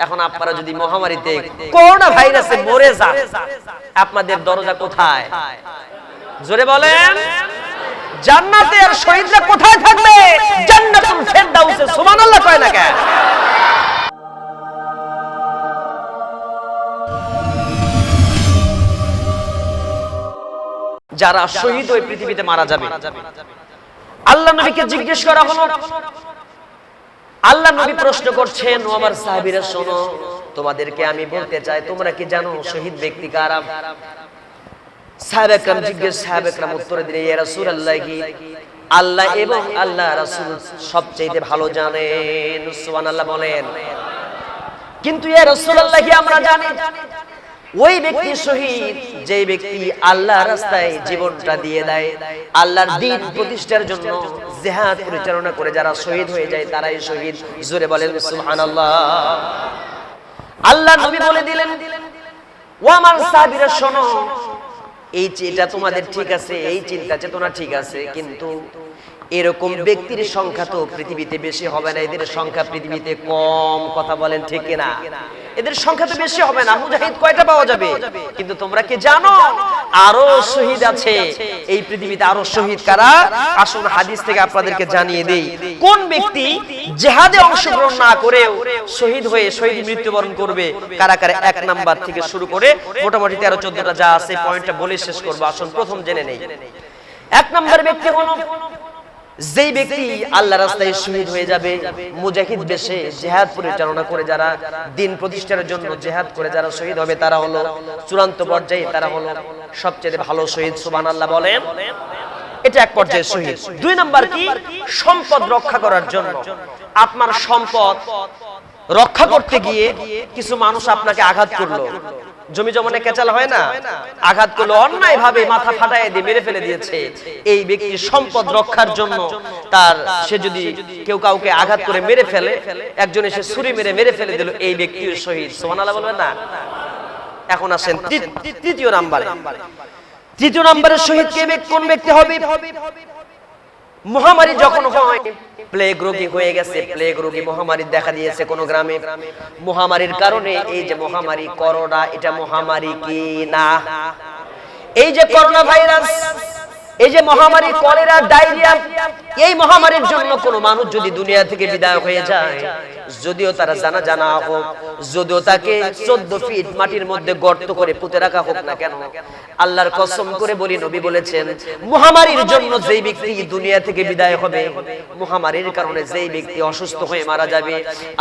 এখন আপনারা যদি মহামারীতে করোনা ভাইরাসে মরে যান আপনাদের দরজা কোথায়? জোরে বলেন জান্নাতে আর শহীদরা কোথায় থাকবে? জান্নাতুল ফেরদাউসে সুবহানাল্লাহ কয় না কেন? যারা শহীদ ওই পৃথিবীতে মারা যাবে আল্লাহ নবীকে জিজ্ঞেস করা হলো আল্লাহ নবী প্রশ্ন করছেন ও আমার সাহাবীরা শোনো তোমাদেরকে আমি বলতে চাই তোমরা কি জানো শহীদ ব্যক্তি কারা? সাহাবাকরাম জিজ্ঞেস সাহাবাকরাম উত্তর দিলেন ইয়া রাসূলুল্লাহ কি আল্লাহ এবং আল্লাহ রাসূল সবচেয়ে ভালো জানেন সুবহানাল্লাহ বলেন। কিন্তু ইয়া রাসূলুল্লাহ কি আমরা জানি ওই ব্যক্তি শহীদ যে ব্যক্তি আল্লাহ রাস্তায় জীবনটা দিয়ে দেয়, আল্লাহর দিন প্রতিষ্ঠার জন্য জিহাদ পরিচালনা করে যারা শহীদ হয়ে যায়, তারাই শহীদ। জোরে বলেন, সুবহানাল্লাহ। আল্লাহ নবী বলে দিলেন ও আমার সাহাবীরা শোনো, এই এটা তোমাদের ঠিক আছে, এই চিন্তা চেতনা ঠিক আছে, কিন্তু এরকম ব্যক্তির সংখ্যা তো পৃথিবীতে বেশি হবে না, এদের সংখ্যা পৃথিবীতে কম, কথা বলেন ঠিক না এদের সংখ্যা তো বেশি হবে না। মুজাহিদ কয়টা পাওয়া যাবে? কিন্তু তোমরা কি জানো? আরও শহীদ আছে। এই পৃথিবীতে আরও শহীদ কারা? আসুন হাদিস থেকে আপনাদেরকে জানিয়ে দেই। কোন ব্যক্তি জেহাদে অংশগ্রহণ না করেও শহীদ হয়ে শহীদ মৃত্যুবরণ করবে? কারা কারা? এক নাম্বার থেকে শুরু করে মোটামুটি তেরো, চোদ্দটা যা আছে পয়েন্টটা বলে শেষ করব। আসুন প্রথম জেনে নেই। এক নাম্বার ব্যক্তি হলো যেই ব্যক্তি আল্লাহ রাস্তায় শহীদ হয়ে যাবে, মুজাহিদ বেশে জেহাদ পরিচালনা করে যারা, দিন প্রতিষ্ঠার জন্য জেহাদ করে যারা শহীদ হবে, তারা হলো চূড়ান্ত পর্যায়ে তারা হলো সবচেয়ে ভালো শহীদ সুবান আল্লাহ বলেন। এটা এক পর্যায়ে শহীদ। দুই নাম্বার কি? সম্পদ রক্ষা করার জন্য। আপনার সম্পদ রক্ষা করতে গিয়ে কিছু মানুষ আপনাকে আঘাত করল। জমি জমনে কেচাল হয় না। আঘাত করল অন্যায় ভাবে মাথা ফাটায় দিয়ে মেরে ফেলে দিয়েছে। এই ব্যক্তি সম্পদ রক্ষার জন্য তার, সে যদি কেউ কাউকে আঘাত করে মেরে ফেলে, একজন এসে ছুরি মেরে মেরে ফেলে দিল, এই ব্যক্তিও শহীদ। সোমানালা বলবেন না? এখন আসেন তৃতীয় নাম্বারে। তৃতীয় নাম্বারের শহীদ কে কোন ব্যক্তি হবে? মহামারী যখন হয় প্লেগ রোগী হয়ে গেছে প্লেগ রোগী মহামারী দেখা দিয়েছে কোন গ্রামে। মহামারীর কারণে এই যে মহামারী, করোনা, এটা মহামারী কি না? এই যে করোনা ভাইরাস এই যে মহামারী, কলেরা, ডায়রিয়া, এই মহামারীর জন্য কোন মানুষ যদি দুনিয়া থেকে বিদায় হয়ে যায় যদিও তারা জানা জানা হোক, যদিও তাকে চোদ্দ ফিট মাটির মধ্যে গর্ত করে পুঁতে রাখা হোক না কেন, আল্লাহর কসম করে বলি, নবী বলেছেন, মহামারীর জন্য যেই ব্যক্তি দুনিয়া থেকে বিদায় হবে, মহামারীর কারণে যেই ব্যক্তি অসুস্থ হয়ে মারা যাবে,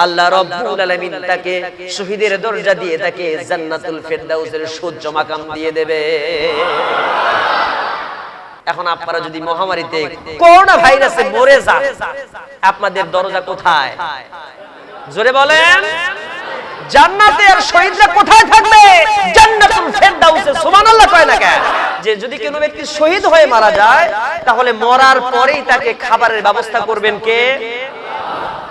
আল্লাহ রব্বুল আলামিন তাকে শহীদের দরজা দিয়ে তাকে জান্নাতুল ফেরদাউসের সূর্য মাকাম দিয়ে দেবে। এখন আপনারা যদি মহামারীতে করোনা ভাইরাসে মরে যান, আপনাদের দরজা কোথায়? জোরে বলেন জান্নাতে আর শহীদরা কোথায় থাকবে? জান্নাতুল ফেরদাউসে, সুবহানাল্লাহ কয় না কেন? যে যদি কোনো ব্যক্তি শহীদ হয়ে মারা যায়, তাহলে মরার পরেই তাকে খাবারের ব্যবস্থা করবেন কে?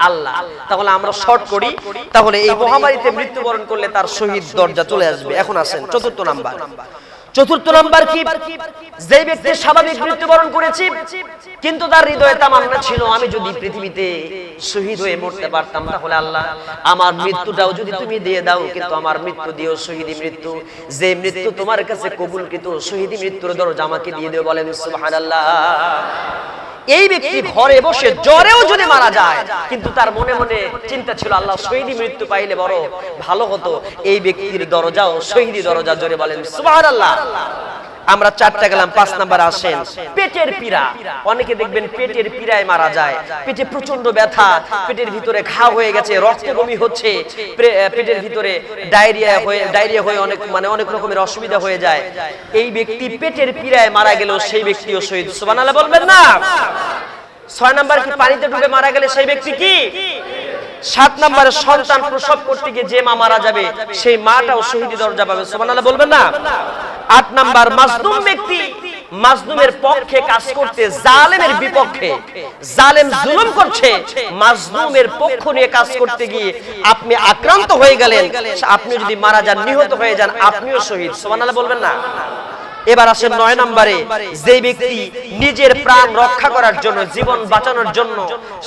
আল্লাহ। তাহলে আমরা শর্ট করি, তাহলে এই মহামারীতে মৃত্যুবরণ করলে তার শহীদ দরজা চলে আসবে। এখন আসেন, চতুর্থ নাম্বার। চতুর্থ নাম্বার কি? যে ব্যক্তি স্বাভাবিক মৃত্যুবরণ করেছি, কিন্তু তার হৃদয়ে তামান্না ছিল, আমি যদি পৃথিবীতে শহীদ হয়ে মরতে পারতাম, তাহলে আল্লাহ আমার মৃত্যুটাও যদি তুমি দিয়ে দাও, কিন্তু আমার মৃত্যু দিও শহীদ মৃত্যু। যে মৃত্যু তোমার কাছে কবুলকৃত শহীদ মৃত্যুর দরজা আমাকে দিয়ে দিও বলেন, সুবহানাল্লাহ। এই ব্যক্তি ঘরে বসে জ্বরেও যদি মারা যায়, কিন্তু তার মনে মনে চিন্তা ছিল, আল্লাহ শহীদি মৃত্যু পাইলে বড় ভালো হতো। এই ব্যক্তির দরজাও শহীদি দরজা, জোরে বলেন, সুবহানাল্লাহ। আমরা চারটা গেলাম পাঁচ নাম্বার আসেন। পেটের পীড়া। অনেকে দেখবেন পেটের পীড়ায় মারা যায়। পেটে প্রচণ্ড ব্যথা। পেটের ভিতরে ঘা হয়ে গেছে রক্ত বমি হচ্ছে। পেটের ভিতরে ডায়রিয়া হয়ে ডায়রিয়া হয়ে অনেক মানে অনেক রকমের অসুবিধা হয়ে যায়। এই ব্যক্তি পেটের পীড়ায় মারা গেল সেই ব্যক্তিও শহীদ। সুবহানাল্লাহ বলবেন না। ছয় নাম্বার কি? পানিতে ডুবে মারা গেলে সেই ব্যক্তি কি? সাত নম্বরে সন্তান প্রসব করতে গিয়ে যে মা মারা যাবে সেই মাটাও শহীদি দরজা পাবে। সুবহানাল্লাহ বলবেন না? আট নাম্বার মাজলুম ব্যক্তি মাজলুমের পক্ষে কাজ করতে জালেমের বিপক্ষে। জালেম জুলুম করছে। মাজলুমের পক্ষ নিয়ে কাজ করতে গিয়ে আপনি আক্রান্ত হয়ে গেলেন। আপনি যদি মারা যান নিহত হয়ে যান আপনিও শহীদ। সুবহানাল্লাহ বলবেন না? এবার আসেন নয় নম্বরে, যে ব্যক্তি নিজের প্রাণ রক্ষা করার জন্য, জীবন বাঁচানোর জন্য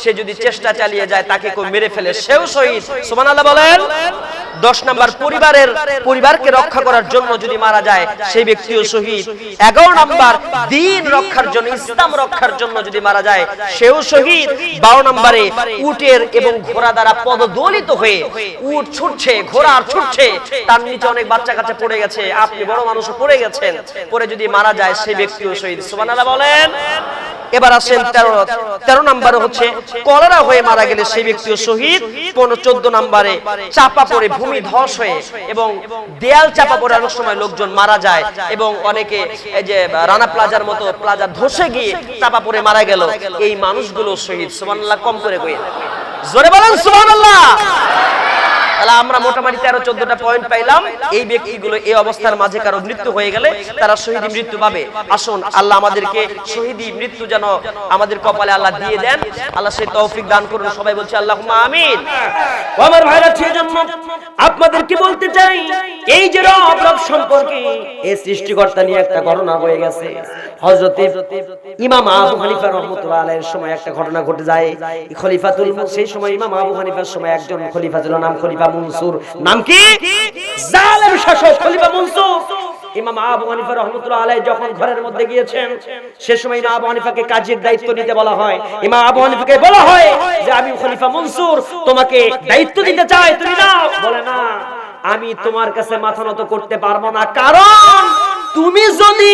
সে যদি চেষ্টা চালিয়ে যায়, তাকে কেউ মেরে ফেলে, সেও শহীদ। সুবহানাল্লাহ বলেন, দশ নাম্বার পরিবারের পরিবারকে রক্ষা করার জন্য যদি মারা যায়, সেই ব্যক্তিও শহীদ। এগারো নাম্বার, দিন রক্ষার জন্য, ইসলাম রক্ষার জন্য যদি মারা যায়, সেও শহীদ। বারো নাম্বারে, উটের এবং ঘোড়া দ্বারা পদদলিত হয়ে উট ছুটছে, ঘোড়া আর ছুটছে, তার নিচে অনেক বাচ্চা কাচ্চা পড়ে গেছে, আপনি বড় মানুষ পড়ে গেছেন। পরে যদি মারা যায় সেই ব্যক্তিও শহীদ। সুবহানাল্লাহ বলেন। এবার আসেন তেরো তেরো নাম্বারে হচ্ছে কলেরা হয়ে মারা গেলে সেই ব্যক্তিও শহীদ। পনেরো চোদ্দ নাম্বারে চাপা পড়ে ভূমি ধস হয়ে এবং দেয়াল চাপা পড়ে অনেক সময় লোকজন মারা যায় এবং অনেকে এই যে রানা প্লাজার মতো প্লাজা ধসে গিয়ে চাপা পড়ে মারা গেল। এই মানুষগুলো শহীদ। সুবহানাল্লাহ কম করে কই। জোরে বলেন সুবহানাল্লাহ! তাহলে আমরা মোটামুটি তেরো, চোদ্দটা পয়েন্ট পাইলাম। এই ব্যক্তিগুলো এই অবস্থার মাঝে কারও মৃত্যু হয়ে গেলে তারা শহীদ মৃত্যু পাবে। আসুন, আল্লাহ আমাদেরকে শহীদি মৃত্যু যেন আমাদের কপালে আল্লাহ দিয়ে দেন। আল্লাহ সেই তৌফিক দান করুন। সবাই বলছে আল্লাহ আমিন। আমার ভাইরা সেজন্য আপনাদেরকে বলতে চাই? এই যে রব সম্পর্কে এই সৃষ্টিকর্তা নিয়ে একটা ঘটনা হয়ে গেছে। হযরতে ইমাম আবু হানিফা রাহমাতুল্লাহ আলাইহির সময় একটা ঘটনা ঘটে যায়। খলিফাতুল সেই সময় ইমাম আবু হানিফার সময় একজন খলিফা ছিল, নাম খলিফা মনসুর। নাম কি? জালেম শাসক খলিফা মনসুর। ইমাম আবু হানিফা রহমতুল্লাহ আলাইহি যখন ঘরের মধ্যে গিয়েছেন, সে সময় ইমাম আবু হানিফাকে কাজের দায়িত্ব নিতে বলা হয়। ইমাম আবু হানিফাকে বলা হয় যে, আমি খলিফা মনসুর, তোমাকে দায়িত্ব দিতে চাই, তুমি নাও। বলে, না, আমি তোমার কাছে মাথা নত করতে পারব না। কারণ তুমি যদি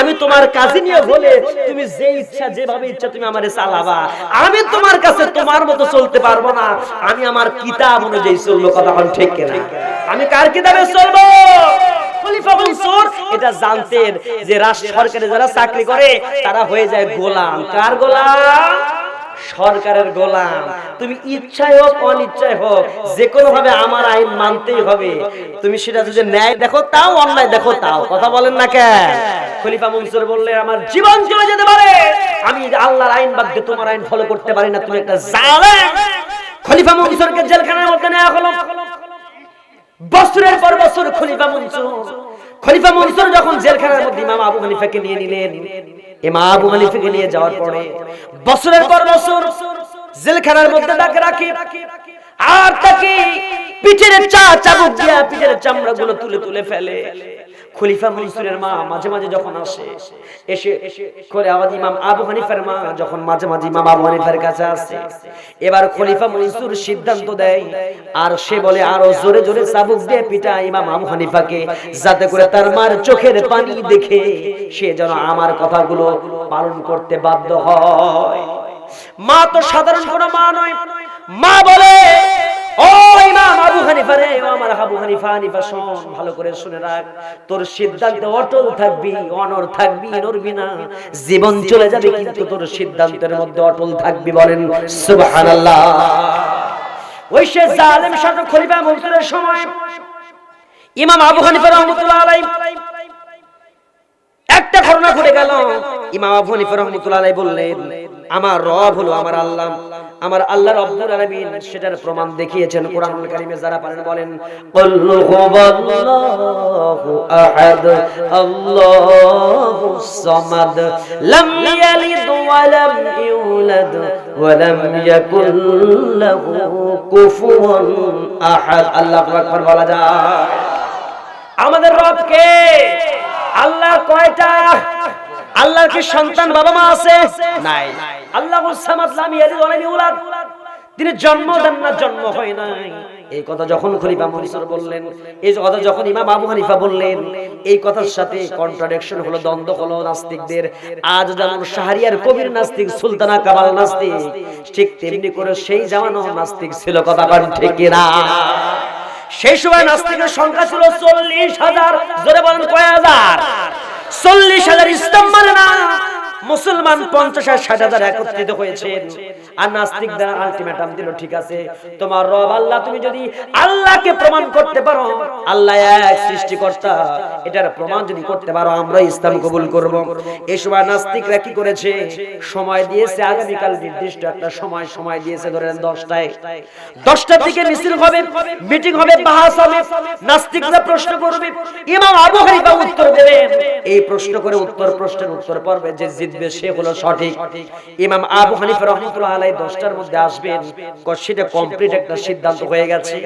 আমি তোমার কাজে নিয়ে হলে তুমি যে ইচ্ছা, যেভাবে ইচ্ছা তুমি আমারে চালাবা। আমি তোমার কাছে তোমার মতো চলতে পারব না। আমি আমার কিতাব অনুযায়ী চলবো, কথা বল ঠিক কিনা? আমি কার কিতাবে চলবো? এটা জানতেন যে রাষ্ট্র সরকারে যারা চাকরি করে, তারা হয়ে যায় গোলাম। কার গোলাম? সরকারের গোলাম। তুমি ইচ্ছায় হোক অনিচ্ছায় হোক যে কোনো ভাবে আমার আইন মানতেই হবে। তুমি সেটা যদি ন্যায় দেখো, তাও অন্যায় দেখো, তাও। কথা বলেন না কেন? খলিফা মনসুর বললে, আমার জীবন চলে যেতে পারে। আমি আল্লাহর আইন বাদ দিয়ে তোমার আইন ফলো করতে পারি না। তুমি একটা জালেম। খলিফা মনসুরকে জেলখানার মধ্যে নেওয়া হলো। বছরের পর বছর খলিফা মনসুর খলিফা মনসুর যখন জেলখানার মধ্যে ইমাম আবু হানিফাকে নিয়ে নিলেন ইমাম আবু হানিফাকে নিয়ে যাওয়ার পরে বছরের পর বছর জেলখানার মধ্যে তাকে রাখি। আর তাকে পিঠের চা চাবুক দিয়া পিঠের চামড়াগুলো তুলে তুলে ফেলে। খলিফা মনসুরের মা মাঝে মাঝে যখন আসে, এসে করে আওয়াজ ইমাম আবু হানিফার মা যখন মাঝে মাঝে ইমাম আবু হানিফার কাছে আসে, এবার খলিফা মনসুর সিদ্ধান্ত দেয়, আর সে বলে, আরও জোরে জোরে চাবুক দিয়ে পিটা ইমাম আবু হানিফাকে, যাতে করে তার মার চোখের পানি দেখে সে যেন আমার কথাগুলো পালন করতে বাধ্য হয়। মা তো সাধারণ কোনো মা নয়, মা বলে ইমাম আবু জীবন চলে যাবে কিন্তু তোর সিদ্ধান্তের মধ্যে অটল থাকবি বলেন একটা ঘটনা ঘটে গেল। ইমাম আবু হানিফা রাহমাতুল্লাহ আলাইহি বললেন আমার রব হলো আমার আল্লাহ। আমার আল্লাহ রব্বুল আলামিন সেটার প্রমাণ দেখিয়েছেন কোরআনুল কারীমে, যারা পারেন বলেন আহাদ, আল্লাহুস সামাদ, লাম ইয়ালিদ ওয়া লাম ইউলাদ, ওয়া লাম ইয়াকুল লাহু আহাদ। আল্লাহু আকবার বলা যায়। আমাদের রবকে আল্লাহ কয়টা? আল্লাহর কি সন্তান বাবা মা আছে? নাই। আল্লাহ তিনি জন্ম দেন না জন্ম হয় নাই। এই কথা যখন খলিফা মনসুর বললেন, এই কথা যখন ইমাম আবু হানিফা বললেন, এই কথার সাথে কন্ট্রাডিকশন হলো, দ্বন্দ্ব হলো নাস্তিকদের। আজ যেমন শাহরিয়ার কবির নাস্তিক, সুলতানা কামাল নাস্তিক, ঠিক তেমনি করে সেই জামানো নাস্তিক ছিল, কথা কারণ ঠিক না সেই সময় নাস্তিকের সংখ্যা ছিল চল্লিশ হাজার, জোরে বলেন কয় হাজার? চল্লিশ হাজার ইসলাম মানে না। মুসলমান পঞ্চাশ আর ষাট হাজার একত্রিত হয়েছেন আর নাস্তিকরা আলটিমেটাম দিল ঠিক আছে। তোমার রব আল্লাহ তুমি যদি আল্লাহকে প্রমাণ করতে পারো আল্লাহ এক সৃষ্টিকর্তা এটার প্রমাণ যদি করতে পারো আমরা ইসলাম কবুল করব। এই সময় নাস্তিকরা কি করেছে? সময় দিয়েছে আগামীকাল নির্দিষ্ট একটা সময় সময় দিয়েছে ধরেন দশটায়। দশটার দিকে মিছিল হবে মিটিং হবে বাহাস হবে নাস্তিকরা প্রশ্ন করবে ইমাম আবু হানিফা উত্তর দেবেন। এই প্রশ্ন করে উত্তর প্রশ্নের উত্তর পর্বে যে জিতবে সে হলো সঠিক। ইমাম আবু হানিফা রহমতুল্লাহ আলাই দশটার মধ্যে আসবেন সেটা কমপ্লিট একটা সিদ্ধান্ত হয়ে গেছে।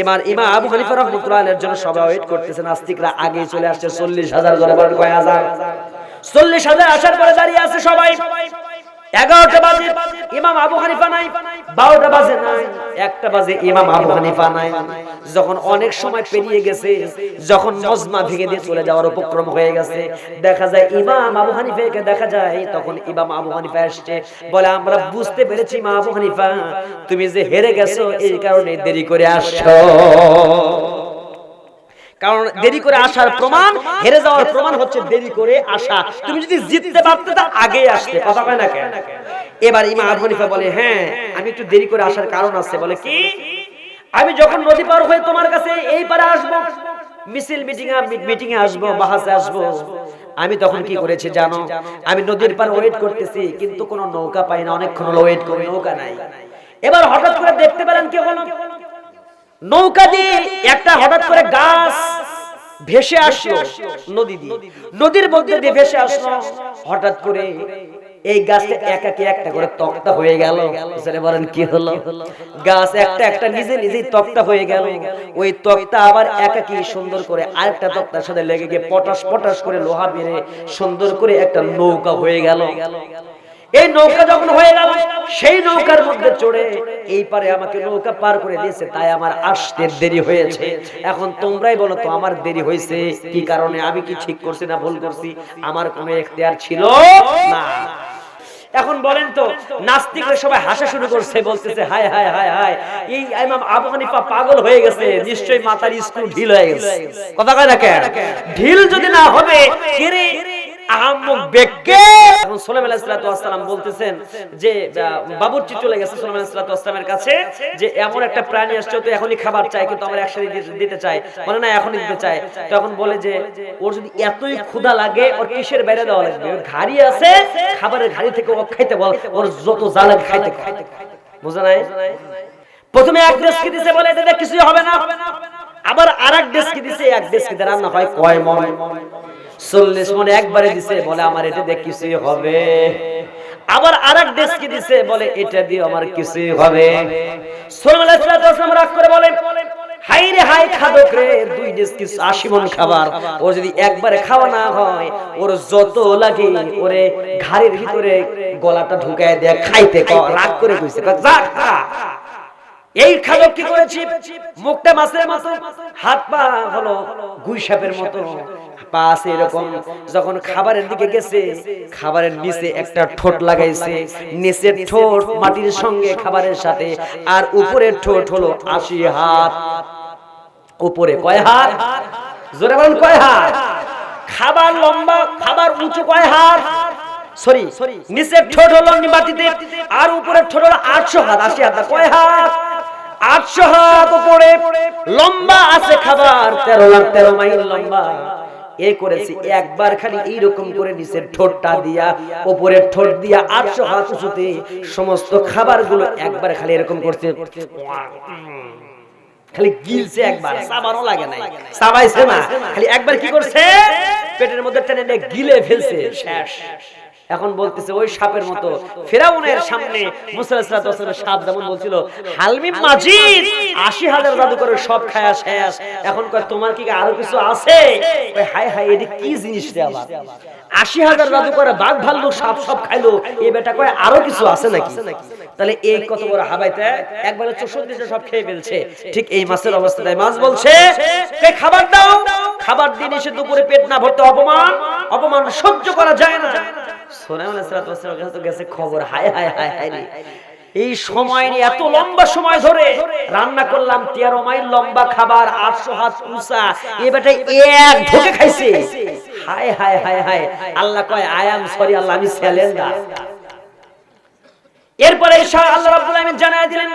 এবার ইমাম আবু হানিফা রহমতুল্লাহ আলাইয়ের জন্য সবাই ওয়েট করতেছে, নাস্তিকরা আগে চলে আসছে, চল্লিশ হাজার জনে বলেন কয় হাজার? চল্লিশ হাজার আসার পরে দাঁড়িয়ে আছে সবাই। এগারোটা বাজে, ইমাম আবু হানিফা নাই, বারোটা বাজে নাই। একটা বাজে ইমাম আবু হানিফা নাই। যখন অনেক সময় পেরিয়ে গেছে, যখন মজমা ভেঙে দিয়ে চলে যাওয়ার উপক্রম হয়ে গেছে, দেখা যায় ইমাম আবু হানিফাকে দেখা যায়, তখন ইমাম আবু হানিফা আসছে বলে, আমরা বুঝতে পেরেছি ইমাম আবু হানিফা, তুমি যে হেরে গেছো, এই কারণে দেরি করে আসছো। কারণ দেরি করে আসার প্রমাণ হেরে যাওয়ার প্রমাণ হচ্ছে দেরি করে আসা। তুমি যদি জিততে পারতে তা আগে আসতে। কথা কয় না কেন? এবার ইমাম আবু হানিফা বলে হ্যাঁ আমি একটু দেরি করে আসার কারণ আছে। বলে কি? আমি যখন নদী পার হয়ে তোমার কাছে এই পারে আসব মিছিল মিটিং মিটিং এ আসব বাহাসে আসব। আমি তখন কি করেছি জানো? আমি নদীর পার ওয়েট করতেছি কিন্তু কোনো নৌকা পাই না অনেকক্ষণ ওয়েট করি নৌকা নাই। এবার হঠাৎ করে দেখতে পেলেন কি হলো? নৌকা দিয়ে একটা হঠাৎ করে গাছ ভেসে আসলো নদী দিয়ে। নদীর মধ্যে দিয়ে ভেসে আসলো। হঠাৎ করে এই গাছটা একাকে একটা করে তক্তা হয়ে গেল। বলেন কি হলো? গাছ একটা একটা নিজে নিজেই তক্তা হয়ে গেল। ওই তক্তা আবার একাকি সুন্দর করে আরেকটা তক্তার সাথে লেগে গিয়ে পটাশ পটাশ করে লোহা বেড়ে সুন্দর করে একটা নৌকা হয়ে গেল। এই নৌকা যখন হয়ে গেল, সেই নৌকার মধ্যে চড়ে এই পারে আমাকে নৌকা পার করে দিয়েছে, তাই আমার আসতে দেরি হয়েছে। এখন তোমরাই বলো তো, আমার দেরি হয়েছে, কি কারণে? আমি কি ঠিক করছি না ভুল করছি? আমার কোনো এখতিয়ার ছিল না। এখন বলেন তো, নাস্তিকরা সবাই হাসা শুরু করছে, বলতেছে, হায় হায় হায় হায়, এই ইমাম আবু হানিফা পাগল হয়ে গেছে, নিশ্চয়ই মাতার স্কুল ঢিল হয়ে গেছে। কথা কয় না কেন? ঢিল যদি না হবে কেরে দিতে- দিতে দিতে খাবারের ঘাড়ি থেকে ও খাইতে বল, ওর যত জ্বালা খাইতে বুঝা নাই? প্রথমে এক ডেস্কি দিছে বলে কিছুই হবে না। আবার আরেক ডেস্কি দিছে, এক ডেস্কিতে রান্না হয় কয় মন? চল্লিশ মনে একবারে দিছে, বলে আমার এটা দিয়ে কিছুই হবে। আবার আরেক ডেস্কি দিছে, বলে এটা দিয়ে আমার কিছুই হবে। রাগ করে বলেন ঘাড়ের ভিতরে গলাটা ঢুকায় দেয়া, খাইতে রাগ করে কইছে যা। এই খাদক কি করেছি? মুখটা মাছের মতো হাত পা হলো গুই সাপের মতো। পা আছে এরকম যখন খাবারের দিকে গেছে খাবারের নিচে একটা ঠোঁট লাগাইছে নিচের ঠোঁট মাটির সঙ্গে খাবারের সাথে আর উপরের ঠোঁট হলো আশি হাত। উপরে কয় হাত? জোরে বলেন কয় হাত? খাবার লম্বা খাবার উঁচু কয় হাত? সরি নিচের ঠোঁট হলো মাটিতে আর উপরের ঠোঁট হলো আটশো হাত আশি হাত কয় হাত? আটশো হাত লম্বা আছে খাবার, তেরো লাখ তেরো মাইল লম্বা। এ একবার খালি এইরকম করে ঠোঁটটা দিয়া ঠোঁট দিয়া আটশো হাত উঁচুতে সমস্ত খাবারগুলো একবার খালি এরকম করছে। খালি গিলছে একবার সাবারও লাগে নাই। সাবাইছে না, খালি একবার কি করছে? পেটের মধ্যে টেনে গিলে ফেলছে, শেষ। এখন বলতেছে ওই সাপের মতো। ফেরাউনের সামনে সাপ যেমন বলছিল হালমি মাজিদ আশি হাজার জাদুকরের সব খায়া শেষ। এখন কয় তোমার কি আরও কিছু আছে? ওই হাই হাই এটা কি জিনিস রে আবার? আশি হাজার জাদুকর বাঘ ভাল্লুক সাপ সব খাইলো। এই বেটা কয় আরও কিছু আছে নাকি? তাহলে এই কত বড় হাবাইতে একবারে চৌষট্টিটা সব খেয়ে ফেলছে। ঠিক এই মাছের অবস্থায় মাছ বলছে খাবার দাও। খাবার দিন এসে দুপুরে পেট না ভরতে অপমান? অপমান সহ্য করা যায় না। গেছে খবর, হায় হায় হায় হায় রে। এই সময় নিয়ে এত লম্বা সময় ধরে রান্না করলাম মাইল লম্বা খাবার, আটশো হাত এ বেটাই এক ঢোকে খাইছে। হায় হায় হায় হায়। আল্লাহ কয় আই এম সরি আল্লাহ, আমি এরপরে আল্লাহ রাব্বুল আলামিন জানায় দিলেন,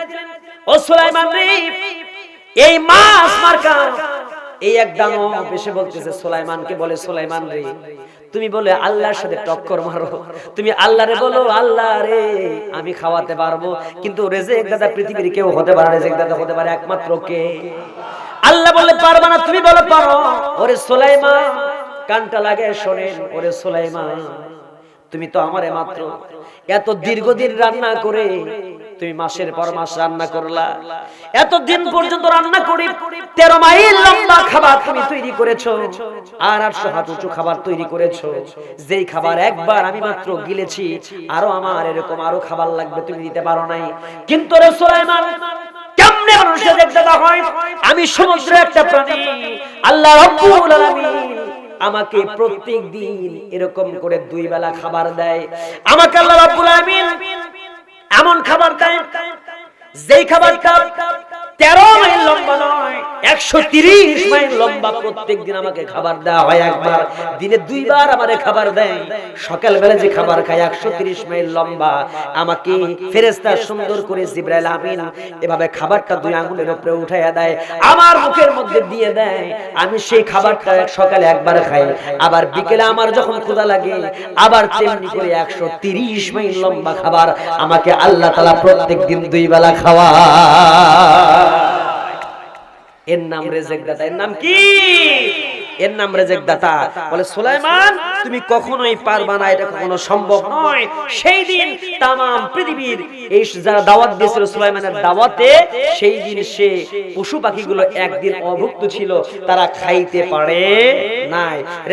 ও সুলাইমান রে, এই মাছ মার্কা এই এক দানো এসে বলতেছে, সুলাইমানকে বলে, সুলাইমান রে, তুমি বলে আল্লাহর সাথে টক্কর মারো। তুমি আল্লাহরে বলো, আল্লাহ রে, আমি খাওয়াতে পারব। কিন্তু রেজেক দাদা পৃথিবীর কেউ হতে পারে রেজেক দাদা হতে পারে একমাত্র কে? আল্লাহ বললে, পারবা না, তুমি বলে, পারো। ওরে সুলাইমান, কানটা লাগে শোনেন, ওরে সুলাইমান, তুমি তো আমারে মাত্র এত দীর্ঘদিন রান্না করে তুমি মাসের পর মাস রান্না করলা। এত দিন পর্যন্ত রান্না করি তেরো মাইল লম্বা খাবার তুমি তৈরি করেছ আর আটশো হাত উঁচু খাবার তৈরি করেছ। যেই খাবার একবার আমি মাত্র গিলেছি আরও আমার এরকম আরও খাবার লাগবে তুমি দিতে পারো নাই। কিন্তু রে সুলাইমান কেমনে মানুষের দেখতে হয়? আমি সমুদ্র একটা প্রাণী আল্লাহ রব্বুল আলামিন আমাকে প্রত্যেক দিন এরকম করে দুই বেলা খাবার দেয়। আমাকে আল্লাহ রাব্বুল আলামিন এমন খাবার খাই যেই খাবারটা তেরো মাইল লম্বা নয়, একশো তিরিশ মাইল লম্বা প্রত্যেক দিন আমাকে খাবার দেওয়া হয় একবার। দিনে দুইবার আমারে খাবার দেয়। সকাল বেলা যে খাবার খায় একশো তিরিশ মাইল লম্বা। আমাকে ফেরেস্তা সুন্দর করে জিব্রাইল আমিন এভাবে খাবারটা দুই আঙ্গুলের উপরে উঠাইয়া দেয়, আমার মুখের মধ্যে দিয়ে দেয়। আমি সেই খাবারটা সকালে একবার খাই। আবার বিকেলে আমার যখন ক্ষুধা লাগে, আবার তেমনি করে একশো তিরিশ মাইল লম্বা খাবার আমাকে আল্লাহ তালা প্রত্যেক দিন দুই বেলা খাওয়া এর নাম রেজেক দাতা এর নাম কি? এর নাম রেজেক দাতা বলে সুলাইমান তুমি কখনোই পারবা না এটা কখনো সম্ভব নয়। সেই দিন তামাম পৃথিবীর এই যারা দাওয়াত দিয়েছিল সুলাইমানের দাওয়াতে সেই দিন সে পশু পাখিগুলো একদিন অভুক্ত ছিল তারা খাইতে পারে নাই।